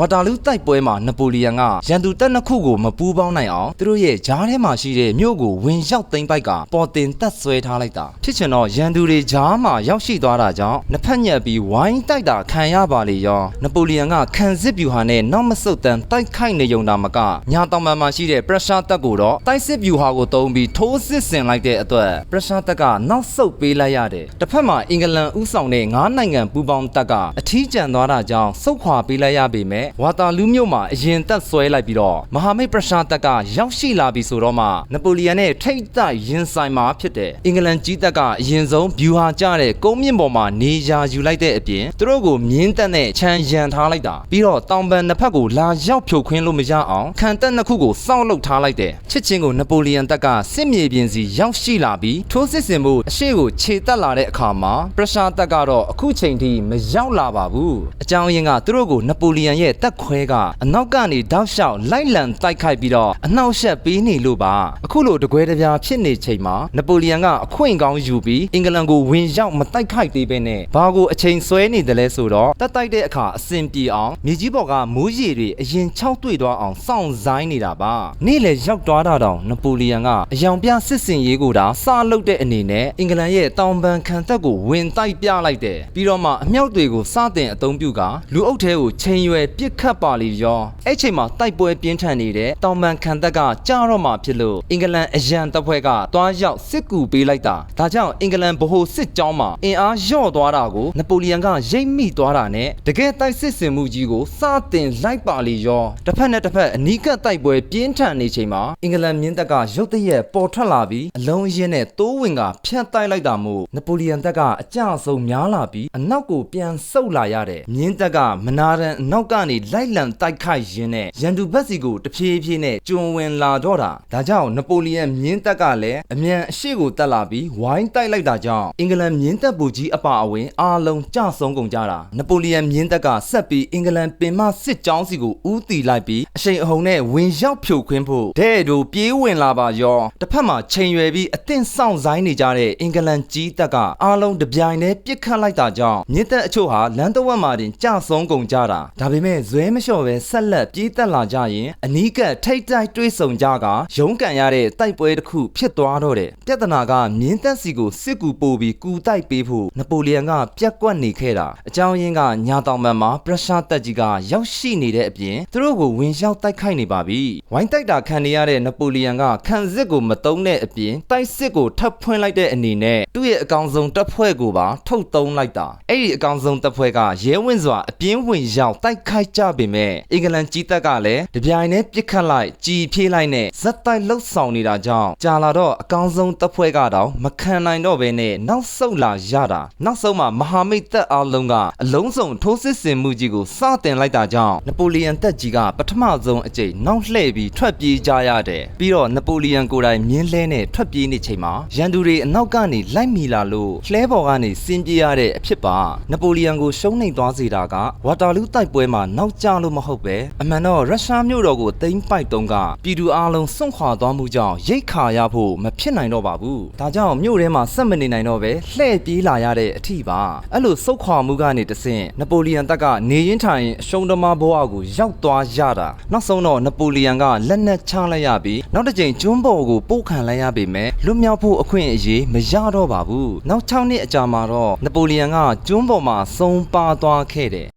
ဝါတာလူတိုက်ပွဲမှာနပိုလီယန်ကရန်သူတပ်နှစ်ခုကိုမပူးပေါင်းနိုင်အောင်သူတို့ရဲ့ဂျားထဲမှာရှိတဲ့မြို့ကိုဝင်ရောက်သိမ်းပိုက်ကပေါ်တင်တက်ဆွဲထားလိုက်တာဖြစ်ချင်တော့ရန်သူတွေဂျားမှာရောက်ရှိသွားတာကြောင့်နှစ်ဖက်ညက်ပြီးဝိုင်းတိုက်တာခံရပါလေရောနပိုလီယန်ကခံစစ်ဗျူဟာနဲ့နောက်မဆုတ်တမ်းတိုက်ခိုက်နေုံတာမကညာတောင်ပံမှာရှိတဲ့ပရက်ရှာတပ်ကိုတော့တိုက်စစ်ဗျူဟာကိုတုံးပြီးထိုးစစ်ဆင်လိုက်တဲ့အတွက်ပရက်ရှာတပ်ကနောက်ဆုတ်ပေးလိုက်ရတယ်တစ်ဖက်မှာအင်္ဂလန်ဥဆောင်တဲ့ငါးနိုင်ငံပူးပေါင်းတပ်ကအထီးကျန်သွားတာကြောင့်စုတ်ခွာပေးလိုက်ရပေမဲ့ဝါတာလူးမြို့မှာအရင်တပ်ဆွဲလိုက်ပြီးတော့မဟာမိတ်ပရက်ရှာတပ်ကရောက်ရှိလာပြီဆိုတော့မှနပိုလီယန်နဲ့ထိတ်တိုက်ရင်ဆိုင်မှာဖြစ်တယ်အင်္ဂလန်ကြီးတပ်ကအရင်ဆုံးဗျူဟာကျတဲ့ကုန်းမြင့်ပေါ်မှာနေရာယူလိုက်တဲ့အပြင်သူတို့ကိုမြင်းတပ်နဲ့ခြံရံထားလိုက်တာပြီးတော့တောင်ပန်နှစ်ဖက်ကိုလာရောက်ဖြိုခွင်းလို့မရအောင်ခံတပ်နှစ်ခုကိုစောင့်လုပ်ထားလိုက်တယ်ချစ်ချင်းကိုနပိုလီယန်တပ်ကစစ်မြေပြင်စီရောက်ရှိလာပြီးထိုးစစ်ဆင်မှုအရှိကိုခြေတက်လာတဲ့အခါမှာပရက်ရှာတပ်ကတော့အခုချိန်ထိမရောက်လာပါဘူးအကြောင်းရင်းကသူတို့ကိုနပိုလီယန်ရဲ့တပ်ခွဲကအနောက်ကနေတောက်လျှောက်လိုက်လံတိုက်ခိုက်ပြီးတော့အနှောက်အယှက်ပေးနေလို့ပါအခုလိုတကွဲတပြားဖြစ်နေချိန်မှာနပိုလီယန်ကအခွင့်ကောင်းယူပြီးအင်္ဂလန်ကိုဝင်ရောက်မတိုက်ခိုက်သေးပဲနဲ့ဘာကိုအချိန်ဆွဲနေတယ်လဲဆိုတော့တက်တိုက်တဲ့အခါအဆင်ပြေအောင်မြေကြီးပေါ်ကမိုးရေတွေအရင်ချောက်တွေ့သွားအောင်စောင့်ဆိုင်းနေတာပါနေ့လေရောက်သွားတာတောင်နပိုလီယန်ကအယောင်ပြစစ်စင်ရေးကိုဒါစလုပ်တဲ့အနေနဲ့အင်္ဂလန်ရဲ့တောင်ပန်ခံတပ်ကိုဝင်တိုက်ပြလိုက်တယ်ပြီးတော့မှအမြောက်တွေကိုစတင်အသုံးပြုကလူအုပ်ထဲကိုချိန်ရွယ်ပစ်ခတ်ပါလေရောအဲ့ချိန်မှာတိုက်ပွဲပြင်းထန်နေတဲ့တောင်ပန်ခံတပ်ကကြာတော့မှဖြစ်လို့အင်္ဂလန်အရန်တပ်ဖွဲ့ကတွားရောက်စစ်ကူပေးလိုက်တာဒါကြောင့်အင်္ဂလန်ဗဟိုစစ်ကြောင်းမှာအင်အားလျော့သွားတာကိုနပိုလီယန်ကရိပ်မိသွားတာနဲ့တကယ်တိုက်စစ်စင်မှုကြီးကိုစတင်လိုက်ပါလေရောတစ်ဖက်နဲ့တစ်ဖက်အနီးကပ်တိုက်ပွဲပြင်းထန်နေချိန်မှာအင်္ဂလန်မြင်းတပ်ကရုတ်တရက်ပေါ်ထွက်လာပြီးအလုံးအရင်းနဲ့တိုးဝင်ကဖျက်တိုက်လိုက်တာမို့နပိုလီယန်တပ်ကအကြဆုံးများလာပြီးအနောက်ကိုပြန်ဆုတ်လာရတဲ့မြင်းတပ်ကမနာရန်အနောက်ကနေလိုက်လံတိုက်ခိုက်ရင်းနဲ့ရန်သူဘက်စီကိုတဖြည်းဖြည်းနဲ့ကျွံဝင်လာတော့တာဒါကြောင့်နပိုလီယန်မြင်းတပ်ကလည်းအမြန်အရှိကိုတက်လာပြီးဝိုင်းတိုက်လိုက်တာကြောင့်အင်္ဂလန်မြင်းတပ်ဗိုလ်ကြီးအပါအဝင်အားလုံးကြဆုံးကုန်ကြတာနပိုလီယန်မြင်းတပ်ကဆက်ပြီးအင်္ဂလန်ပင်မစစ်ကြောင်းစီကိုဦးတည်လိုက်ပြီးအရှိန်အဟုန်နဲ့ဝင်ရောက်ဖြိုခွင်းဖို့တဲ့တို့ပြေးဝင်လာပါရောတစ်ဖက်မှာချိန်ရွယ်ပြီးအသင့်ဆောင်ဆိုင်နေကြတဲ့အင်္ဂလန်ကြီးတပ်ကအားလုံးတပြိုင်တည်းပြစ်ခတ်လိုက်တာကြောင့်မြင်းတပ်အချို့ဟာလမ်းတစ်ဝက်မှာတင်ကြဆုံးကုန်ကြတာဒါပေမဲ့ဇွဲမလျှော့ပဲဆက်လက်ပြေးတက်လာကြရင်အနီးကပ်ထိတ်တိုက်တွေးဆုံကြကရုံးကန်ရတဲ့တိုက်ပွဲတစ်ခုဖြစ်သွားတော့တယ်ပြဿနာကမြင်းတပ်စီကိုစစ်ကူပို့ပြီးကူတိုက်ပေးဖို့နပိုလီယန်ကပြက်ကွက်နေခဲ့တာအကြောင်းရင်းကညာတောင်ပံမှာပရက်ရှာတပ်ကြီးကရောက်ရှိနေတဲ့အပြင်သူတို့ကိုဝင်ရောက်တိုက်ခိုက်နေပါပြီဝိုင်းတိုက်တာခံနေရတဲ့နပိုလီယန်ကခံစစ်ကိုမတုံးတဲ့အပြင်တိုက်စစ်ကိုထပ်ဖွင့်လိုက်တဲ့အနေနဲ့သူ့ရဲ့အကောင်ဆုံးတပ်ဖွဲ့ကိုပါထုတ်သုံးလိုက်တာအဲ့ဒီအကောင်ဆုံးတပ်ဖွဲ့ကရဲဝင့်စွာအပြင်းဝင်ရောက်တိုက်ခိုက်ကြပေမဲ့အင်္ဂလန်ကြီးတပ်ကလည်းတပြိုင်တည်းပစ်ခတ်လိုက်ကြီးဖြေးလိုက်နဲ့ဇက်တိုက်လှုပ်ဆောင်နေတာကြောင့်ကြာလာတော့အကောင်ဆုံးတပ်ဖွဲ့ကတော့မခံနိုင်တော့ဘဲနဲ့နောက်ဆုတ်လာရတာနောက်ဆုံးမှာမဟာမိတ်တပ်အားလုံးကအလုံးစုံထိုးစစ်ဆင်မှုကြီးကိုစတင်လိုက်တာကြောင့်နပိုလီယန်တပ်ကြီးကပထမဆုံးအကြိမ်နောက်လှည့်ပြီးထွက်ပြေးကြရတယ်ပြီးတော့နပိုလီယန်ကိုယ်တိုင်မြင်းလဲနဲ့ထွက်ပြေးနေချိန်မှာရန်သူတွေအနောက်ကနေလိုက်မိလာလို့လှဲပေါ်ကနေစင်ပြေးရတဲ့အဖြစ်ပါနပိုလီယန်ကိုရှုံးနိမ့်သွားစေတာကဝါတာလူတိုက်ပွဲမှာနောက်ကျလို့မဟုတ်ပဲအမှန်တော့ရုရှားမြို့တော်ကိုသိမ်းပိုက်တုန်းကပြည်သူအလုံးစွန့်ခွာသွားမှုကြောင့်ရိတ်ခါရဖို့မဖြစ်နိုင်တော့ပါဘူးဒါကြောင့်မြို့ထဲမှာစက်မနေနိုင်တော့ပဲလှည့်ပြေးလာရတဲ့အထိပါအဲ့လိုစုတ်ခွာမှုကနေတဆင့်နပိုလီယန်တပ်ကနေရင်ထိုင်အရှုံးသမားဘဝကိုရောက်သွားရတာနောက်ဆုံးတော့နပိုလီယန်ကလက်နက်ချလိုက်ရပြီးနောက်တစ်ကြိမ်ကျွန်းပေါ်ကိုပို့ခံလိုက်ရပေမဲ့လွတ်မြောက်ဖို့အခွင့်အရေးမရတော့ပါဘူးနောက်6နှစ်အကြာမှာတော့နပိုလီယန်ကကျွန်းပေါ်မှာဆုံးပါသွားခဲ့တယ်